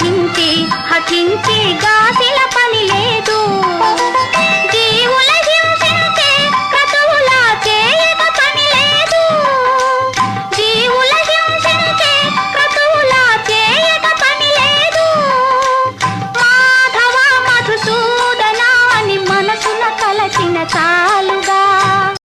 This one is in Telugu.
గాలిని బంధించి గాసిల